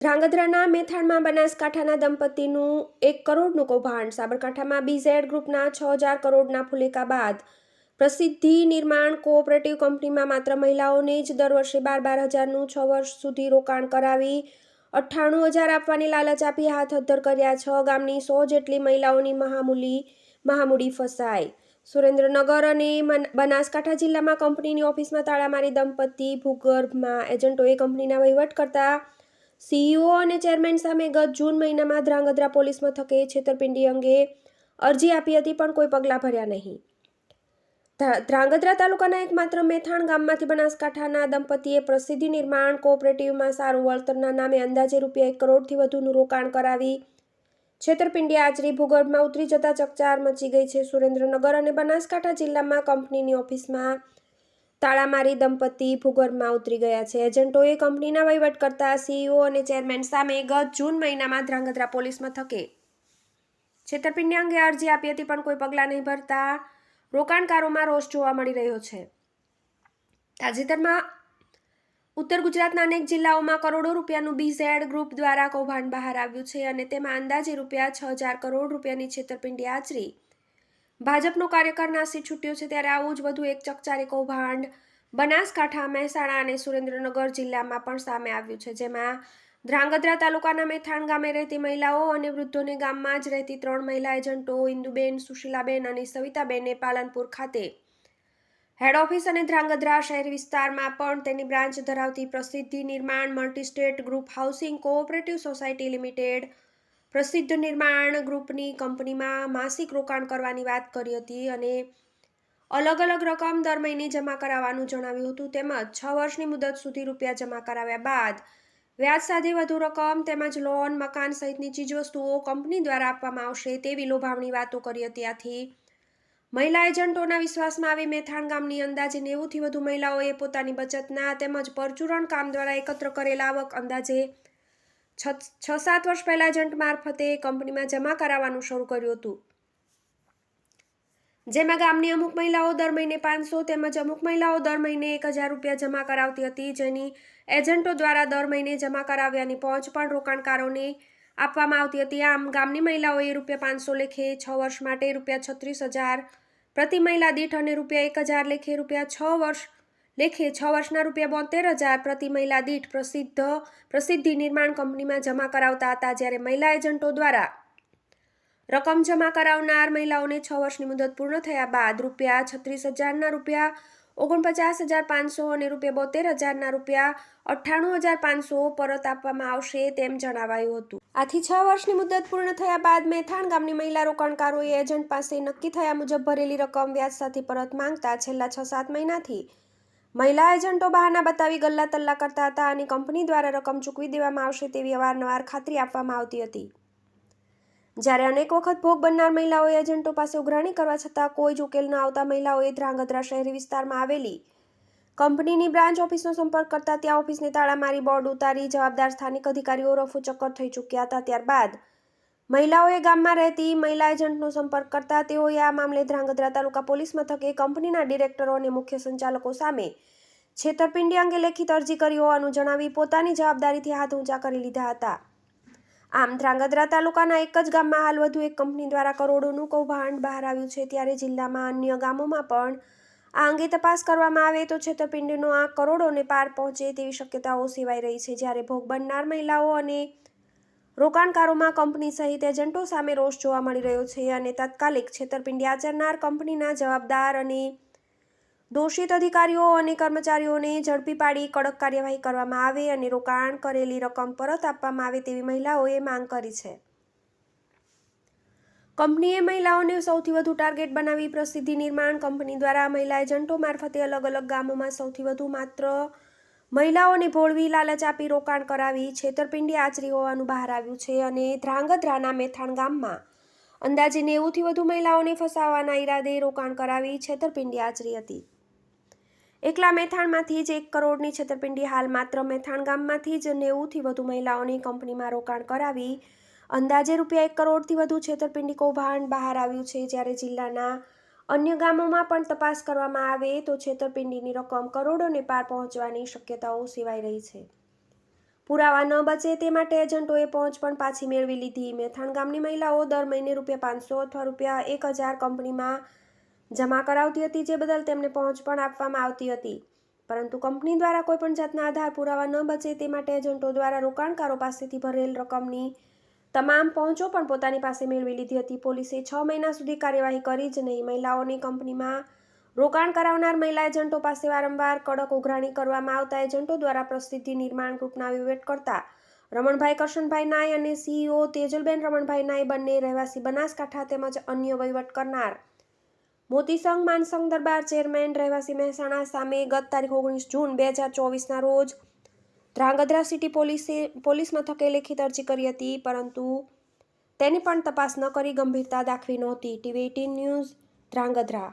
ધ્રાંગધ્રાના મેથાણમાં બનાસકાંઠાના દંપતીનું એક કરોડનું કૌભાંડ. સાબરકાંઠામાં બીઝેડ ગ્રુપના છ હજાર કરોડના ફુલેકા બાદ પ્રસિદ્ધિ નિર્માણ કોઓપરેટિવ કંપનીમાં માત્ર મહિલાઓને જ દર વર્ષે બાર બાર હજારનું છ વર્ષ સુધી રોકાણ કરાવી અઠ્ઠાણું હજાર આપવાની લાલચ આપી હાથ અદ્ધર કર્યા છ ગામની સો જેટલી મહિલાઓની મહામૂલી મહામૂડી ફસાઈ. સુરેન્દ્રનગર અને બનાસકાંઠા જિલ્લામાં કંપનીની ઓફિસમાં તાળા મારી દંપતી ભૂગર્ભમાં. એજન્ટોએ કંપનીના વહીવટ કરતા સીઈઓ અને ચેરમેન સામે ગત જૂન મહિનામાં ધ્રાંગધ્રા પોલીસ મથકે છેતરપિંડી અંગે અરજી આપી હતી, પણ કોઈ પગલાં ભર્યા નહીં. ધ્રા- ધ્રાંગધ્રા તાલુકાના એકમાત્ર મેથાણ ગામમાંથી બનાસકાંઠાના દંપતીએ પ્રસિદ્ધિ નિર્માણ કોઓપરેટિવમાં સારું વળતરના નામે અંદાજે રૂપિયા એક કરોડથી વધુનું રોકાણ કરાવી છેતરપિંડી આચરી ભૂગર્ભમાં ઉતરી જતા ચકચાર મચી ગઈ છે સુરેન્દ્રનગર અને બનાસકાંઠા જિલ્લામાં કંપનીની ઓફિસમાં તાળા મારી દંપતી ભૂગર્ભમાં ઉતરી ગયા છે. એજન્ટોએ કંપનીના વહીવટ કરતા સીઈઓ અને ચેરમેન સામે ગત જૂન મહિનામાં ધ્રાંગધ્રા પોલીસ મથકે છેતરપિંડી અંગે અરજી આપી હતી, પણ કોઈ પગલાં નહીં ભરતા રોકાણકારોમાં રોષ જોવા મળી રહ્યો છે. તાજેતરમાં ઉત્તર ગુજરાતના અનેક જિલ્લાઓમાં કરોડો રૂપિયાનું બીઝેડ ગ્રુપ દ્વારા કૌભાંડ બહાર આવ્યું છે અને તેમાં અંદાજે રૂપિયા છ હજાર કરોડ રૂપિયાની છેતરપિંડી આચરી ભાજપનો કાર્યકર નાસી છૂટ્યો છે ત્યારે આવું જ વધુ એક ચકચારી કૌભાંડ બનાસકાંઠા, મહેસાણા અને સુરેન્દ્રનગર જિલ્લામાં પણ સામે આવ્યું છે, જેમાં ધ્રાંગધ્રા તાલુકાના મેથાણ ગામે રહેતી મહિલાઓ અને વૃદ્ધોને ગામમાં જ રહેતી ત્રણ મહિલા એજન્ટો ઇન્દુબેન, સુશીલાબેન અને સવિતાબેને પાલનપુર ખાતે. હેડ ઓફિસ અને ધ્રાંગધ્રા શહેર વિસ્તારમાં પણ તેની બ્રાન્ચ ધરાવતી Prasiddhi Nirman, multistate group housing cooperative society limited Prasiddh Nirman ગ્રુપની કંપનીમાં માસિક રોકાણ કરવાની વાત કરી હતી અને અલગ અલગ રકમ દર મહિને જમા કરાવવાનું જણાવ્યું હતું. તેમજ છ વર્ષની મુદત સુધી રૂપિયા જમા કરાવ્યા બાદ વ્યાજ સાથે વધુ રકમ તેમજ લોન, મકાન સહિતની ચીજવસ્તુઓ કંપની દ્વારા આપવામાં આવશે તેવી લોભાવણી વાતો કરી હતી. આથી મહિલા એજન્ટોના વિશ્વાસમાં આવી મેથાણ ગામની અંદાજે નેવુંથી વધુ મહિલાઓએ પોતાની બચતના તેમજ પરચુરણ કામ દ્વારા એકત્ર કરેલા આવક અંદાજે છ છ સાત વર્ષ પહેલા એજન્ટ મારફતે કંપનીમાં જમા કરાવવાનું શરૂ કર્યું હતું. જેમાં ગામની અમુક મહિલાઓ દર મહિને પાંચસો તેમજ અમુક મહિલાઓ દર મહિને એક હજાર રૂપિયા જમા કરાવતી હતી, જેની એજન્ટો દ્વારા દર મહિને જમા કરાવ્યાની પહોંચ પણ રોકાણકારોને આપવામાં આવતી હતી. આમ, ગામની મહિલાઓએ રૂપિયા પાંચસો લેખે છ વર્ષ માટે રૂપિયા છત્રીસ હજાર પ્રતિ મહિલા દીઠ અને રૂપિયા એક હજાર લેખે રૂપિયા છ વર્ષ લેખે છ વર્ષના રૂપિયા બોતેર હજાર પ્રતિ મહિલા દીઠ પ્રસિદ્ધ, પ્રસિદ્ધિ નિર્માણ કંપનીમાં જમા કરાવતા હતા જ્યારે મહિલા એજન્ટો દ્વારા રકમ જમા કરાવનાર મહિલાઓને છ વર્ષની મુદત પૂર્ણ થયા બાદ રૂપિયા છત્રીસ હજારના રૂપિયા, ઓગણપચાસ હજાર પાંચસો અને રૂપિયા બોતેર હજારના રૂપિયા અઠ્ઠાણું હજાર પાંચસો પરત આપવામાં આવશે તેમ જણાવાયું હતું. આથી છ વર્ષની મુદત પૂર્ણ થયા બાદ મેથાણ ગામની મહિલા રોકાણકારોએ એજન્ટ પાસે નક્કી થયા મુજબ ભરેલી રકમ વ્યાજ સાથે પરત માંગતા છેલ્લા છ સાત મહિનાથી મહિલા એજન્ટો બહાના બતાવી ગલ્લા તલ્લા કરતા હતા અને કંપની દ્વારા રકમ ચૂકવી દેવામાં આવશે તેવી અવારનવાર ખાતરી આપવામાં આવતી હતી. જ્યારે અનેક વખત ભોગ બનનાર મહિલાઓએ એજન્ટો પાસે ઉઘરાણી કરવા છતાં કોઈ જ ઉકેલ ન આવતા મહિલાઓએ ધ્રાંગધ્રા શહેરી વિસ્તારમાં આવેલી કંપનીની બ્રાન્ચ ઓફિસનો સંપર્ક કરતા ત્યાં ઓફિસને તાળા મારી બોર્ડ ઉતારી જવાબદાર સ્થાનિક અધિકારીઓ રફુ ચક્કર થઈ ચૂક્યા હતા. ત્યારબાદ મહિલાઓએ ગામમાં રહેતી મહિલા એજન્ટનો સંપર્ક કરતા તેઓએ આ મામલે ધ્રાંગધ્રા તાલુકા પોલીસ મથકે કંપનીના ડિરેક્ટરો અને મુખ્ય સંચાલકો સામે છેતરપિંડી અંગે લેખિત અરજી કરી હોવાનું જણાવી પોતાની જવાબદારીથી હાથ ઊંચા કરી લીધા હતા. આમ ધ્રાંગધ્રા તાલુકાના એક જ ગામમાં હાલ વધુ એક કંપની દ્વારા કરોડોનું કૌભાંડ બહાર આવ્યું છે. ત્યારે જિલ્લામાં અન્ય ગામોમાં પણ આ અંગે તપાસ કરવામાં આવે તો છેતરપિંડીનો આ કરોડોને પાર પહોંચે તેવી શક્યતાઓ સેવાઈ રહી છે. જ્યારે ભોગ બનનાર મહિલાઓ અને રોકાણકારોમાં કંપની સહિત એજન્ટો સામે રોષ જોવા મળી રહ્યો છે અને તાત્કાલિક છેતરપિંડી આચરનાર કંપનીના જવાબદાર અને દોષિત અધિકારીઓ અને કર્મચારીઓને ઝડપી પાડી કડક કાર્યવાહી કરવામાં આવે અને રોકાણ કરેલી રકમ પરત આપવામાં આવે તેવી મહિલાઓએ માંગ કરી છે. કંપનીએ મહિલાઓને સૌથી વધુ ટાર્ગેટ બનાવી પ્રસિદ્ધિ નિર્માણ કંપની દ્વારા મહિલા એજન્ટો મારફતે અલગ અલગ ગામોમાં સૌથી વધુ માત્ર મહિલાઓને ભોળવી લાલચ આપી રોકાણ કરાવી છેતરપિંડી આચરી હોવાનું બહાર આવ્યું છે અને ધ્રાંગધ્રાના મેથાણ ગામમાં. અંદાજે નેવુંથી વધુ મહિલાઓને ફસાવવાના ઈરાદે રોકાણ કરાવી છેતરપિંડી આચરી હતી. એકલા મેથાણમાંથી જ એક કરોડની છેતરપિંડી હાલ માત્ર મેથાણ ગામમાંથી જ નેવુંથી વધુ મહિલાઓની કંપનીમાં રોકાણ કરાવી અંદાજે રૂપિયા એક કરોડથી વધુ છેતરપિંડી કૌભાંડ બહાર આવ્યું છે જ્યારે જિલ્લાના અન્ય ગામોમાં પણ તપાસ કરવામાં આવે તો છેતરપિંડીની રકમ કરોડોને પાર પહોંચવાની શક્યતાઓ સેવાઈ રહી છે. પુરાવા ન બચે તે માટે એજન્ટોએ પહોંચ પણ પાછી મેળવી લીધી. મેથાણ ગામની મહિલાઓ દર મહિને રૂપિયા પાંચસો અથવા રૂપિયા એક હજાર કંપનીમાં જમા કરાવતી હતી, જે બદલ તેમને પહોંચ પણ આપવામાં આવતી હતી. પરંતુ કંપની દ્વારા કોઈપણ જાતના આધાર પુરાવા ન બચે તે માટે એજન્ટો દ્વારા રોકાણકારો પાસેથી ભરેલ રકમની તમામ પહોંચો પણ પોતાની પાસે મેળવી લીધી હતી. પોલીસે છ મહિના સુધી કાર્યવાહી કરી જ નહીં. મહિલાઓની કંપનીમાં રોકાણ કરાવનાર મહિલા એજન્ટો પાસે વારંવાર કડક ઉઘરાણી કરવામાં આવતા એજન્ટો દ્વારા પ્રસિદ્ધિ નિર્માણ ગ્રુપના વિવેટ કરતા રમણભાઈ કરશનભાઈ નાય અને સીઈઓ તેજલબેન રમણભાઈ નાય બંને રહેવાસી બનાસકાંઠા તેમજ અન્ય વહીવટ કરનાર. મોતીસંગ માનસંઘ દરબાર ચેરમેન રહેવાસી મહેસાણા સામે ગત તારીખ ઓગણીસ જૂન બે હજાર ચોવીસના રોજ ધ્રાંગધ્રા સિટી પોલીસે પોલીસ મથકે લેખિત અરજી કરી હતી, પરંતુ તેની પણ તપાસ ન કરી ગંભીરતા દાખવી નહોતી. TV eighteen news, Dhrangadhra.